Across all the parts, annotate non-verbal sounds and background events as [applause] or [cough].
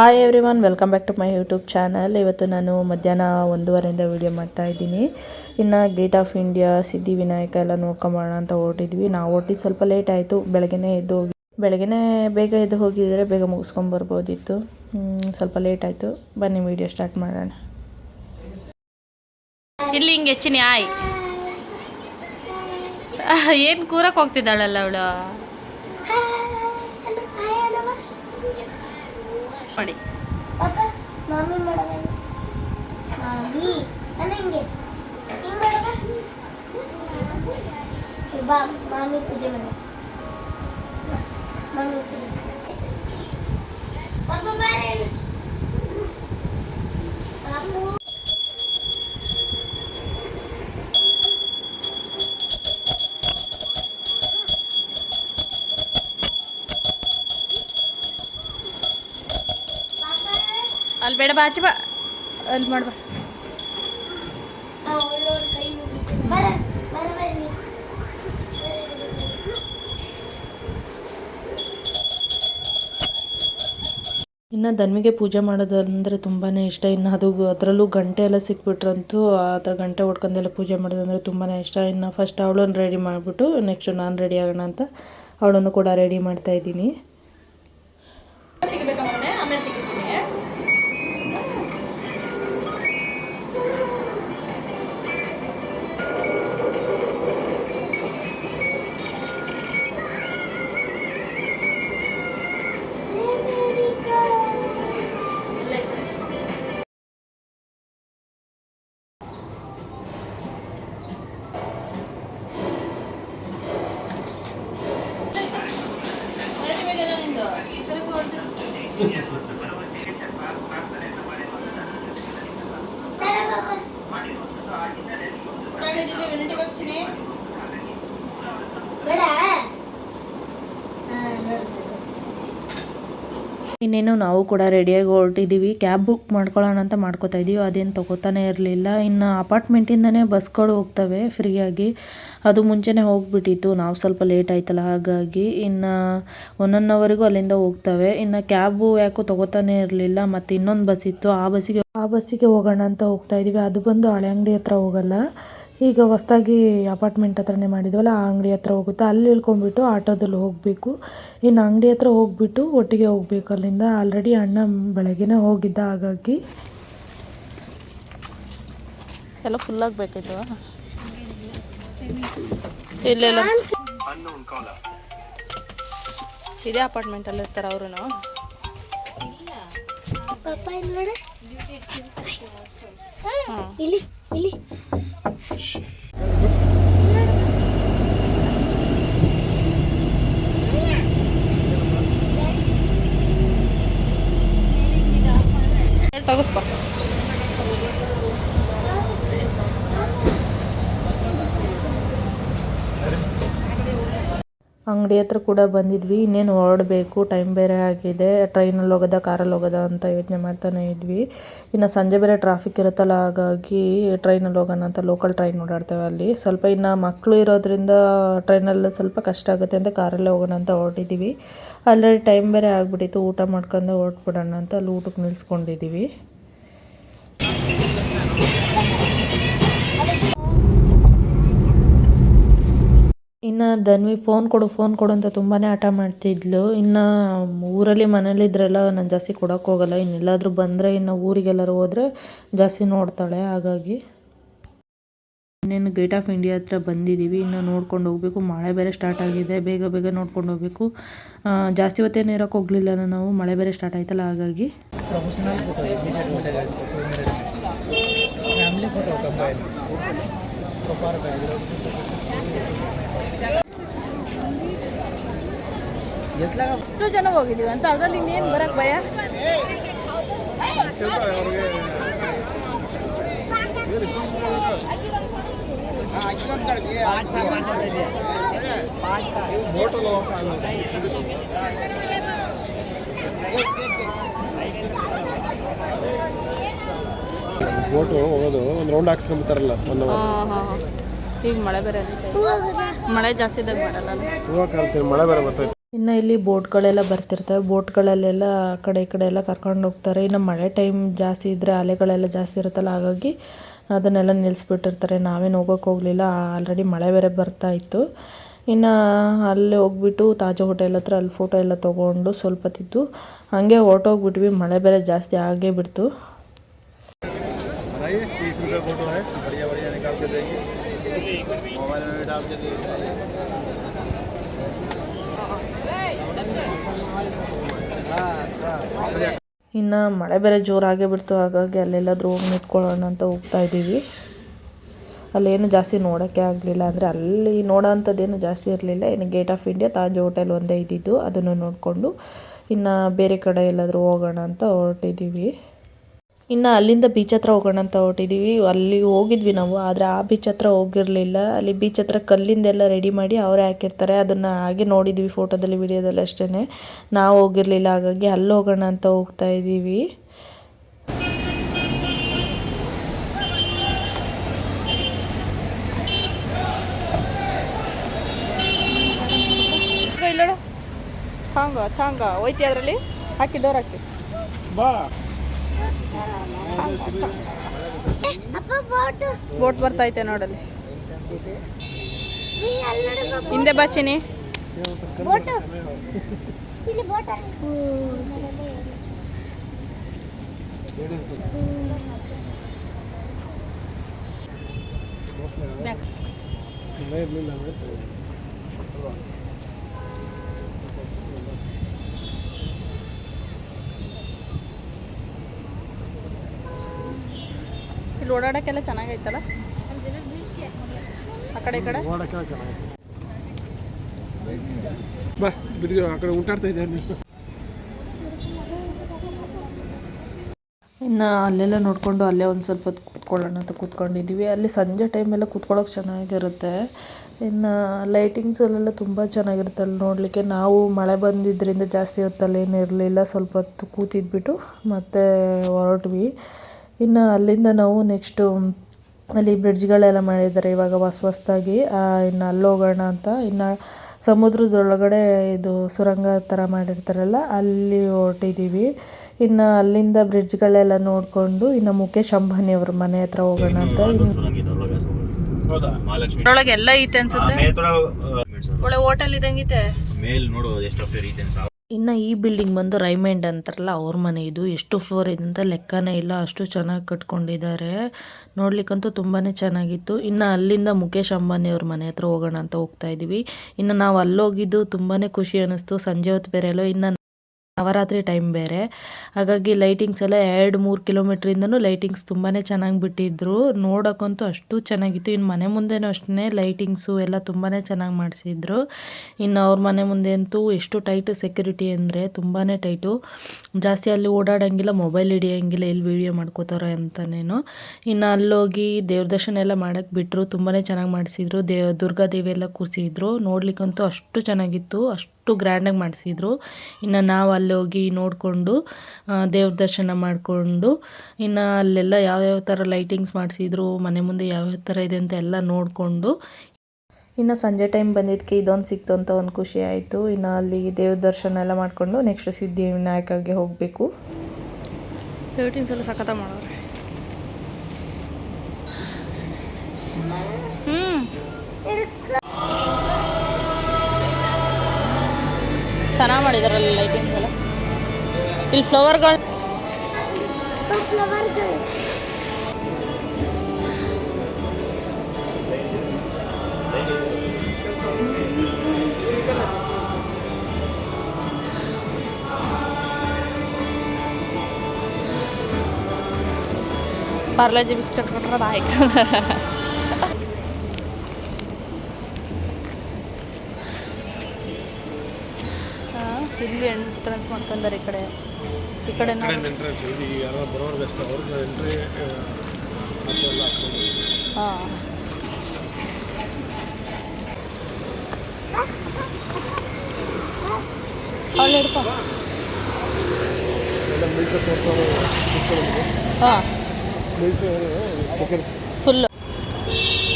Hi everyone welcome back to my YouTube channel ಇವತ್ತು ನಾನು ಮಧ್ಯಾಹ್ನ ಒಂದೂವರೆಯಿಂದ ವೀಡಿಯೋ ಮಾಡ್ತಾ ಇದ್ದೀನಿ. ಇನ್ನು ಗೇಟ್ ಆಫ್ ಇಂಡಿಯಾ ಸಿದ್ಧಿವಿನಾಯಕ ಎಲ್ಲ ನೋಡ್ಕೊಂಬೋಣ ಅಂತ ಹೊರಟಿದ್ವಿ. ನಾವು ಹೊರಟಿ ಸ್ವಲ್ಪ ಲೇಟ್ ಆಯಿತು. ಬೆಳಗ್ಗೆನೇ ಎದ್ದು ಹೋಗಿ ಬೆಳಗ್ಗೆನೇ ಬೇಗ ಎದ್ದು ಹೋಗಿದ್ದರೆ ಬೇಗ ಮುಗಿಸ್ಕೊಂಬರ್ಬೋದಿತ್ತು ಸ್ವಲ್ಪ ಲೇಟ್ ಆಯಿತು. ಬನ್ನಿ ವೀಡಿಯೋ ಸ್ಟಾರ್ಟ್ ಮಾಡೋಣ. ಇಲ್ಲಿ ಹಿಂಗೆ ಹೆಚ್ಚಿನ, ಆಯ್. ಏನು ಕೂರಕ್ಕೆ ಹೋಗ್ತಿದ್ದಾಳಲ್ಲ ಅವಳು? ಪಾಪ ಮಾಮಿ ಮಾಡವ ಮಾಮಿ ನನಗೆ ಹಿಂಗ್. ಬಾ ಮಾಮಿ ಪೂಜೆ ಮಾಡಿ ಮಾಮಿ ಪೂಜೆ. ಬೇಡ ಬಾ ಆಚೆ ಬಾ. ಅಲ್ಲಿ ಮಾಡ್ಬಾ ಅವಳು ಕೈ ಮುಗಿತು. ಬರ ಬರ ಬರ್ರಿ ಇನ್ನು ದನ್ಮಿಗೆ ಪೂಜೆ ಮಾಡೋದಂದರೆ ತುಂಬಾ ಇಷ್ಟ. ಇನ್ನು ಅದು ಅದರಲ್ಲೂ ಗಂಟೆ ಎಲ್ಲ ಸಿಕ್ಬಿಟ್ರಂತೂ ಆ ಥರ ಗಂಟೆ ಹೊಡ್ಕೊಂಡೆಲ್ಲ ಪೂಜೆ ಮಾಡೋದಂದರೆ ತುಂಬಾ ಇಷ್ಟ. ಇನ್ನು ಫಸ್ಟ್ ಅವಳನ್ನು ರೆಡಿ ಮಾಡಿಬಿಟ್ಟು ನೆಕ್ಸ್ಟ್ ನಾನು ರೆಡಿ ಆಗೋಣ ಅಂತ ಅವಳನ್ನು ಕೂಡ ರೆಡಿ ಮಾಡ್ತಾ ಇನ್ನೇನು ನಾವು ಕೂಡ ರೆಡಿಯಾಗಿ ಹೊರಟಿದ್ದೀವಿ. ಕ್ಯಾಬ್ ಬುಕ್ ಮಾಡ್ಕೊಳ್ಳೋಣ ಅಂತ ಮಾಡ್ಕೋತಾ ಇದ್ದೀವಿ ಅದೇನು ತೊಗೋತಾನೆ ಇರಲಿಲ್ಲ. ಇನ್ನು ಅಪಾರ್ಟ್ಮೆಂಟಿಂದನೇ ಬಸ್ಗಳು ಹೋಗ್ತವೆ ಫ್ರೀಯಾಗಿ ಅದು ಮುಂಚೆನೇ ಹೋಗ್ಬಿಟ್ಟಿತ್ತು. ನಾವು ಸ್ವಲ್ಪ ಲೇಟ್ ಆಯ್ತಲ್ಲ ಹಾಗಾಗಿ. ಇನ್ನು ಒನ್ ಒನ್ ಅವರಿಗೂ ಅಲ್ಲಿಂದ ಹೋಗ್ತವೆ. ಇನ್ನು ಕ್ಯಾಬು ಯಾಕೋ ತೊಗೋತಾನೆ ಇರಲಿಲ್ಲ. ಮತ್ತು ಇನ್ನೊಂದು ಬಸ್ ಇತ್ತು. ಆ ಬಸ್ಸಿಗೆ ಆ ಬಸ್ಸಿಗೆ ಹೋಗೋಣ ಅಂತ ಹೋಗ್ತಾ ಇದ್ದೀವಿ ಅದು ಬಂದು ಹಳೆ ಅಂಗಡಿ ಹತ್ರ ಹೋಗಲ್ಲ. ಈಗ ಹೊಸ್ದಾಗಿ ಅಪಾರ್ಟ್ಮೆಂಟ್ ಹತ್ರನೇ ಮಾಡಿದ್ವಲ್ಲ ಆ ಅಂಗಡಿ ಹತ್ರ ಹೋಗುತ್ತೆ ಅಲ್ಲಿ ಇಳ್ಕೊಂಡ್ಬಿಟ್ಟು ಆಟೋದಲ್ಲಿ ಹೋಗಬೇಕು. ಇನ್ನು ಅಂಗಡಿ ಹತ್ರ ಹೋಗಿಬಿಟ್ಟು ಒಟ್ಟಿಗೆ ಹೋಗಬೇಕು. ಅಲ್ಲಿಂದ ಆಲ್ರೆಡಿ ಅಣ್ಣ ಬೆಳಗ್ಗೆನೇ ಹೋಗಿದ್ದ ಹಾಗಾಗಿ. ಎಲ್ಲ ಫುಲ್ ಆಗಬೇಕಿತ್ತು ಇಲ್ಲೆಲ್ಲ ಇದೇ ಅಪಾರ್ಟ್ಮೆಂಟಲ್ಲಿ ಇರ್ತಾರೆ ಅವರು ಪಾಪ ಇಲ್ಲಿ. ನೋಡ ಇಲ್ಲಿ ಇಲ್ಲಿ. ಅಂಗಡಿ ಹತ್ರ ಕೂಡ ಬಂದಿದ್ವಿ. ಇನ್ನೇನು ಹೊರಡಬೇಕು ಟೈಮ್ ಬೇರೆ ಆಗಿದೆ. ಟ್ರೈನಲ್ಲಿ ಹೋಗೋದ ಕಾರಲ್ಲಿ ಹೋಗೋದ ಅಂತ ಯೋಚನೆ ಮಾಡ್ತಾನೆ ಇದ್ವಿ. ಇನ್ನು ಸಂಜೆ ಬೇರೆ ಟ್ರಾಫಿಕ್ ಇರುತ್ತಲ್ಲ, ಹಾಗಾಗಿ ಟ್ರೈನಲ್ಲಿ ಹೋಗೋಣ ಅಂತ ಲೋಕಲ್ ಟ್ರೈನ್ ಓಡಾಡ್ತೇವೆ ಅಲ್ಲಿ. ಸ್ವಲ್ಪ ಇನ್ನು ಮಕ್ಕಳು ಇರೋದ್ರಿಂದ ಟ್ರೈನಲ್ಲಿ ಸ್ವಲ್ಪ ಕಷ್ಟ ಆಗುತ್ತೆ ಅಂತ ಕಾರಲ್ಲೇ ಹೋಗೋಣ ಅಂತ ಹೊರಟಿದ್ದೀವಿ ಆಲ್ರೆಡಿ ಟೈಮ್ ಬೇರೆ ಆಗಿಬಿಟ್ಟಿತ್ತು, ಊಟ ಮಾಡ್ಕೊಂಡು ಹೊರಟ್ಬಿಡೋಣ ಅಂತ ಅಲ್ಲಿ ಊಟಕ್ಕೆ ನಿಲ್ಸ್ಕೊಂಡಿದ್ದೀವಿ ಇನ್ನು ಧನ್ವಿ ಫೋನ್ ಕೊಡು ಫೋನ್ ಕೊಡು ಅಂತ ತುಂಬಾ ಹಠ ಮಾಡ್ತಿದ್ಲು. ಇನ್ನು ಊರಲ್ಲಿ ಮನೇಲಿದ್ರೆಲ್ಲ ನಾನು ಜಾಸ್ತಿ ಕೊಡೋಕೆ ಹೋಗಲ್ಲ. ಇನ್ನೆಲ್ಲಾದರೂ ಬಂದರೆ ಇನ್ನು ಊರಿಗೆಲ್ಲರೂ ಹೋದರೆ ಜಾಸ್ತಿ ನೋಡ್ತಾಳೆ. ಹಾಗಾಗಿ ಇನ್ನೇನು ಗೇಟ್ ಆಫ್ ಇಂಡಿಯಾ ಹತ್ರ ಬಂದಿದ್ದೀವಿ ಇನ್ನು ನೋಡ್ಕೊಂಡು ಹೋಗಬೇಕು. ಮಳೆ ಬೇರೆ ಸ್ಟಾರ್ಟ್ ಆಗಿದೆ. ಬೇಗ ಬೇಗ ನೋಡ್ಕೊಂಡು ಹೋಗಬೇಕು. ಜಾಸ್ತಿ ಹೊತ್ತೇನು ಇರೋಕೆ ಹೋಗಲಿಲ್ಲ ನಾವು ಮಳೆ ಬೇರೆ ಸ್ಟಾರ್ಟ್ ಆಯ್ತಲ್ಲ, ಹಾಗಾಗಿ. ಎಷ್ಟು ಜನ ಹೋಗಿದ್ದೀವಿ ಅಂತ ಅದರಲ್ಲಿ ಇನ್ನೇನು ಬರಕ್ಕೆ ಭಯ ಬೋಟು ಹೋಗೋದು ಒಂದು ರೌಂಡ್ ಹಾಕ್ಸ್ಕೊಂಬತ್ತಾರಲ್ಲ ಒಂದು ಈಗ ಮಳೆ ಬೇರೆ ಮಳೆ ಜಾಸ್ತಿ ಇದ್ದಾಗ ಮಾಡಲ್ಲ ಅಲ್ಲ ಕಾಲ್ತೀನಿ ಮಳೆ ಬೇರೆ ಬರ್ತೈತೆ ಇನ್ನು ಇಲ್ಲಿ ಬೋಟ್ಗಳೆಲ್ಲ ಬರ್ತಿರ್ತವೆ. ಬೋಟ್ಗಳಲ್ಲೆಲ್ಲ ಆ ಕಡೆ ಈ ಕಡೆ ಎಲ್ಲ ಕರ್ಕೊಂಡು ಹೋಗ್ತಾರೆ. ಇನ್ನು ಮಳೆ ಟೈಮ್ ಜಾಸ್ತಿ ಇದ್ರೆ ಅಲೆಗಳೆಲ್ಲ ಜಾಸ್ತಿ ಇರುತ್ತಲ್ಲ, ಹಾಗಾಗಿ ಅದನ್ನೆಲ್ಲ ನಿಲ್ಲಿಸ್ಬಿಟ್ಟಿರ್ತಾರೆ ನಾವೇನು ಹೋಗೋಕೆ ಹೋಗಲಿಲ್ಲ. ಆಲ್ರೆಡಿ ಮಳೆ ಬೇರೆ ಬರ್ತಾ ಇತ್ತು. ಇನ್ನು ಅಲ್ಲಿ ಹೋಗ್ಬಿಟ್ಟು ತಾಜಾ ಹೋಟೆಲ್ ಹತ್ರ ಅಲ್ಲಿ ಫೋಟೋ ಎಲ್ಲ ತಗೊಂಡು ಸ್ವಲ್ಪ ತಿದ್ದು ಹಾಗೆ ಹೊರಟೋಗ್ಬಿಟ್ವಿ. ಮಳೆ ಬೇರೆ ಜಾಸ್ತಿ ಆಗೇ ಬಿಡ್ತು. ಮೊಬೈಲ್ ಇನ್ನು ಮಳೆ ಬೇರೆ ಜೋರಾಗೇ ಬಿಡ್ತು, ಹಾಗಾಗಿ ಅಲ್ಲೆಲ್ಲಾದ್ರೂ ಹೋಗಿ ನಿಂತ್ಕೊಳ್ಳೋಣ ಅಂತ ಹೋಗ್ತಾ ಇದ್ದೀವಿ. ಅಲ್ಲೇನು ಜಾಸ್ತಿ ನೋಡೋಕ್ಕೆ ಆಗಲಿಲ್ಲ ಅಂದರೆ ಅಲ್ಲಿ ನೋಡೋ ಅಂಥದ್ದೇನು ಜಾಸ್ತಿ ಇರಲಿಲ್ಲ. ಇನ್ನು gate of India Taj hotel ಒಂದೇ ಇದ್ದಿದ್ದು, ಅದನ್ನು ನೋಡಿಕೊಂಡು ಇನ್ನು ಬೇರೆ ಕಡೆ ಎಲ್ಲಾದರೂ ಹೋಗೋಣ ಅಂತ ಹೊರಟಿದ್ದೀವಿ. ಇನ್ನು ಅಲ್ಲಿಂದ ಬೀಚ್ ಹತ್ರ ಹೋಗೋಣ ಅಂತ ಹೊರಟಿದ್ದೀವಿ ಅಲ್ಲಿ ಹೋಗಿದ್ವಿ ನಾವು ಆದರೆ ಆ ಬೀಚ್ ಹತ್ರ ಹೋಗಿರಲಿಲ್ಲ. ಅಲ್ಲಿ ಬೀಚ್ ಹತ್ರ ಕಲ್ಲಿಂದೆಲ್ಲ ರೆಡಿ ಮಾಡಿ ಅವರೇ ಹಾಕಿರ್ತಾರೆ. ಅದನ್ನು ಹಾಗೆ ನೋಡಿದ್ವಿ ಫೋಟೋದಲ್ಲಿ ವಿಡಿಯೋದಲ್ಲಿ ಅಷ್ಟೇ ನಾವು ಹೋಗಿರಲಿಲ್ಲ ಹಾಗಾಗಿ ಅಲ್ಲಿ ಹೋಗೋಣ ಅಂತ ಹೋಗ್ತಾ ಇದ್ದೀವಿ. ಹಾಂಗ ಹಾಂಗ ಹೋಯ್ತಿ ಅದರಲ್ಲಿ? ಹಾಕಿ ಡೋರ್ ಹಾಕಿ. ಬಾ. ಬೋಟು ಬರ್ತೈತೆ ನೋಡಲ್ಲಿ. ಹಿಂದೆ ಬಾ ಚಿನಿ ಇಲ್ಲಿ ಓಡಾಡೋಕ್ಕೆಲ್ಲ ಚೆನ್ನಾಗೈತಲ್ಲ? ಆ ಕಡೆ ಈ ಕಡೆ? ಬಾ ಆ ಕಡೆ ಇನ್ನು ಅಲ್ಲೆಲ್ಲ ನೋಡಿಕೊಂಡು ಅಲ್ಲೇ ಒಂದು ಸ್ವಲ್ಪ ಹೊತ್ತು ಕೂತ್ಕೊಳ್ಳೋಣ ಅಂತ ಕೂತ್ಕೊಂಡಿದ್ದೀವಿ ಅಲ್ಲಿ ಸಂಜೆ ಟೈಮೆಲ್ಲ ಕೂತ್ಕೊಳ್ಳೋಕೆ ಚೆನ್ನಾಗಿರುತ್ತೆ. ಇನ್ನು ಲೈಟಿಂಗ್ಸಲ್ಲೆಲ್ಲ ತುಂಬ ಚೆನ್ನಾಗಿರುತ್ತೆ. ಅಲ್ಲಿ ನೋಡಲಿಕ್ಕೆ ನಾವು ಮಳೆ ಬಂದಿದ್ದರಿಂದ ಜಾಸ್ತಿ ಹೊತ್ತಲ್ಲಿ ಏನು ಇರಲಿಲ್ಲ ಸ್ವಲ್ಪ ಹೊತ್ತು ಕೂತಿದ್ಬಿಟ್ಟು ಮತ್ತೆ ಹೊರಟ್ವಿ. ಇನ್ನು ಅಲ್ಲಿಂದ ನಾವು ನೆಕ್ಸ್ಟು ಅಲ್ಲಿ ಬ್ರಿಡ್ಜ್ಗಳೆಲ್ಲ ಮಾಡಿದ್ದಾರೆ ಇವಾಗ ಹೊಸ ಹೊಸ್ದಾಗಿ ಇನ್ನು ಅಲ್ಲಿ ಹೋಗೋಣ ಅಂತ. ಇನ್ನು ಸಮುದ್ರದೊಳಗಡೆ ಇದು ಸುರಂಗ ಥರ ಮಾಡಿರ್ತಾರಲ್ಲ ಅಲ್ಲಿ ಹೊರಟಿದ್ದೀವಿ ಇನ್ನು ಅಲ್ಲಿಂದ ಬ್ರಿಡ್ಜ್ಗಳೆಲ್ಲ ನೋಡಿಕೊಂಡು ಇನ್ನು ಮುಖೇಶ್ ಅಂಬಾನಿ ಅವ್ರ ಮನೆ ಹತ್ರ ಹೋಗೋಣ ಅಂತ. ಒಳಗೆ ಎಲ್ಲ ಐತೆ ಅನ್ಸುತ್ತೆ? ಒಳ್ಳೆ ಹೋಟೆಲ್ ಇದ್ದಂಗಿತೆ ಮೇಲ್ ನೋಡು ಎಷ್ಟು ಐತೆ ಇನ್ನು ಈ ಬಿಲ್ಡಿಂಗ್ ಬಂದು ರೈಮಂಡ್ ಅಂತಾರಲ್ಲ, ಅವ್ರ ಮನೆ ಇದು. ಎಷ್ಟು ಫ್ಲೋರ್ ಇದೆ ಅಂತ ಲೆಕ್ಕನೇ ಇಲ್ಲ. ಅಷ್ಟು ಚೆನ್ನಾಗಿ ಕಟ್ಕೊಂಡಿದ್ದಾರೆ. ನೋಡ್ಲಿಕ್ಕಂತೂ ತುಂಬಾ ಚೆನ್ನಾಗಿತ್ತು. ಇನ್ನು ಅಲ್ಲಿಂದ ಮುಖೇಶ್ ಅಂಬಾನಿ ಅವ್ರ ಮನೆ ಹತ್ರ ಹೋಗೋಣ ಅಂತ ಹೋಗ್ತಾ ಇದೀವಿ. ಇನ್ನು ನಾವು ಅಲ್ಲೋಗಿದ್ದು ತುಂಬಾನೇ ಖುಷಿ ಅನಿಸ್ತು. ಸಂಜೆ ಹೊತ್ತು ಬೇರೆ ಇನ್ನು ನವರಾತ್ರಿ ಟೈಮ್ ಬೇರೆ. ಹಾಗಾಗಿ ಲೈಟಿಂಗ್ಸ್ ಎಲ್ಲ ಎರಡು, ಮೂರು ಕಿಲೋಮೀಟ್ರಿಂದನೂ ಲೈಟಿಂಗ್ಸ್ ತುಂಬಾ ಚೆನ್ನಾಗಿ ಬಿಟ್ಟಿದ್ರು. ನೋಡೋಕ್ಕಂತೂ ಅಷ್ಟು ಚೆನ್ನಾಗಿತ್ತು. ಇನ್ನು ಮನೆ ಮುಂದೆನೂ ಅಷ್ಟೇ ಲೈಟಿಂಗ್ಸು ಎಲ್ಲ ತುಂಬಾ ಚೆನ್ನಾಗಿ ಮಾಡಿಸಿದ್ರು. ಇನ್ನು ಅವ್ರ ಮನೆ ಮುಂದೆ ಅಂತೂ ಎಷ್ಟು ಟೈಟ್ ಸೆಕ್ಯೂರಿಟಿ ಅಂದರೆ ತುಂಬಾ ಟೈಟು ಜಾಸ್ತಿ ಅಲ್ಲಿ ಓಡಾಡೋಂಗಿಲ್ಲ ಮೊಬೈಲ್ ಹಿಡಿಯೋಂಗಿಲ್ಲ, ಎಲ್ಲಿ ವೀಡಿಯೋ ಮಾಡ್ಕೋತಾರೆ ಅಂತನೇನು. ಇನ್ನು ಅಲ್ಲೋಗಿ ದೇವ್ರ ದರ್ಶನ ಎಲ್ಲ ಮಾಡೋಕ್ಕೆ ಬಿಟ್ಟರು ತುಂಬಾ ಚೆನ್ನಾಗಿ ಮಾಡಿಸಿದ್ರು. ದೇವ್ ದುರ್ಗಾದೇವಿ ಎಲ್ಲ ಕೂರಿಸಿದ್ರು. ನೋಡ್ಲಿಕ್ಕಂತೂ ಅಷ್ಟು ಚೆನ್ನಾಗಿತ್ತು. ಅಷ್ಟು ಗ್ರ್ಯಾಂಡಾಗಿ ಮಾಡಿಸಿದ್ರು. ಇನ್ನು ನಾವು ಅಲ್ಲಿ ಹೋಗಿ ನೋಡಿಕೊಂಡು ದೇವ್ರ ದರ್ಶನ ಮಾಡಿಕೊಂಡು, ಇನ್ನು ಅಲ್ಲೆಲ್ಲ ಯಾವ್ಯಾವ ಥರ ಲೈಟಿಂಗ್ಸ್ ಮಾಡಿಸಿದ್ರು, ಮನೆ ಮುಂದೆ ಯಾವ್ಯಾವ ಥರ ಇದೆ ಅಂತ ಎಲ್ಲ ನೋಡಿಕೊಂಡು, ಇನ್ನು ಸಂಜೆ ಟೈಮ್ ಬಂದಿದ್ದಕ್ಕೆ ಇದೊಂದು ಸಿಕ್ತು ಅಂತ ಒಂದು ಖುಷಿ ಆಯಿತು. ಇನ್ನು ಅಲ್ಲಿ ದೇವ್ರ ದರ್ಶನ ಎಲ್ಲ ಮಾಡಿಕೊಂಡು ನೆಕ್ಸ್ಟ್ ಸಿದ್ಧಿವಿನಾಯಕಗೆ ಹೋಗಬೇಕು. ಲೈಟಿಂಗ್ಸ್ ಎಲ್ಲ ಸಖತ ಮಾಡೋರು. ಚೆನ್ನಾಗಿ ಮಾಡಿದಾರಲ್ಲ ಲೈಟಿಂಗ್ಸ್ ಎಲ್ಲ. ಇಲ್ಲಿ ಫ್ಲವರ್ಗಳು ಪಾರ್ಲೇಜಿ ಬಿಸ್ಕೆಟ್ ಕೊಟ್ರದ ಆಯ್ತು. [laughs] ಎಂಟ್ರೆನ್ಸ್ ಮಾಡ್ಕೊಂಡಾರೆ ಈ ಕಡೆ. ಈ ಕಡೆ ಎಂಟ್ರೆನ್ಸ್ ಇದು ಯಾರೋ ಅವ್ರಿಗೆ ಎಂಟ್ರಿ ಹಾಕ್ಕೊಂಡು ಹಾಂ. ಅಲ್ಲಿ ಹಿಡ್ಕೊ ಹಾಂ. ಫುಲ್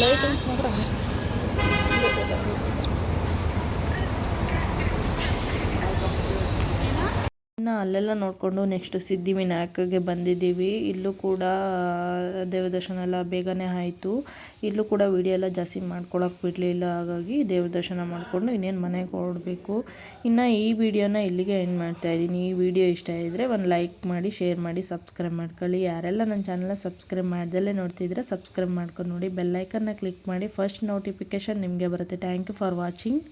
ಲೈಟಿಂಗ್ಸ್ ಮಾತ್ರ ಇನ್ನು ಅಲ್ಲೆಲ್ಲ ನೋಡಿಕೊಂಡು ನೆಕ್ಸ್ಟ್ ಸಿದ್ಧಿವಿನಾಯಕಗೆ ಬಂದಿದ್ದೀವಿ. ಇಲ್ಲೂ ಕೂಡ ದೇವದರ್ಶನ ಎಲ್ಲ ಬೇಗನೆ ಆಯಿತು. ಇಲ್ಲೂ ಕೂಡ ವಿಡಿಯೋ ಎಲ್ಲ ಜಾಸ್ತಿ ಮಾಡ್ಕೊಳಕ್ಕೆ ಬಿಡಲಿಲ್ಲ. ಹಾಗಾಗಿ ದೇವದರ್ಶನ ಮಾಡಿಕೊಂಡು ಇನ್ನೇನು ಮನೆಗೆ ಹೊರಡಬೇಕು. ಇನ್ನು ಈ ವಿಡಿಯೋನ ಇಲ್ಲಿಗೆ ಎಂಡ್ ಮಾಡ್ತಾ ಇದ್ದೀನಿ. ಈ ವಿಡಿಯೋ ಇಷ್ಟ ಇದ್ದರೆ ಒಂದು ಲೈಕ್ ಮಾಡಿ ಶೇರ್ ಮಾಡಿ ಸಬ್ಸ್ಕ್ರೈಬ್ ಮಾಡ್ಕೊಳ್ಳಿ. ಯಾರೆಲ್ಲ ನನ್ನ ಚಾನಲ್ನ ಸಬ್ಸ್ಕ್ರೈಬ್ ಮಾಡ್ದಲ್ಲೇ ನೋಡ್ತಿದ್ರೆ ಸಬ್ಸ್ಕ್ರೈಬ್ ಮಾಡ್ಕೊಂಡು ನೋಡಿ. ಬೆಲ್ಲೈಕನ್ನ ಕ್ಲಿಕ್ ಮಾಡಿ. ಫಸ್ಟ್ ನೋಟಿಫಿಕೇಶನ್ ನಿಮಗೆ ಬರುತ್ತೆ. Thank you for watching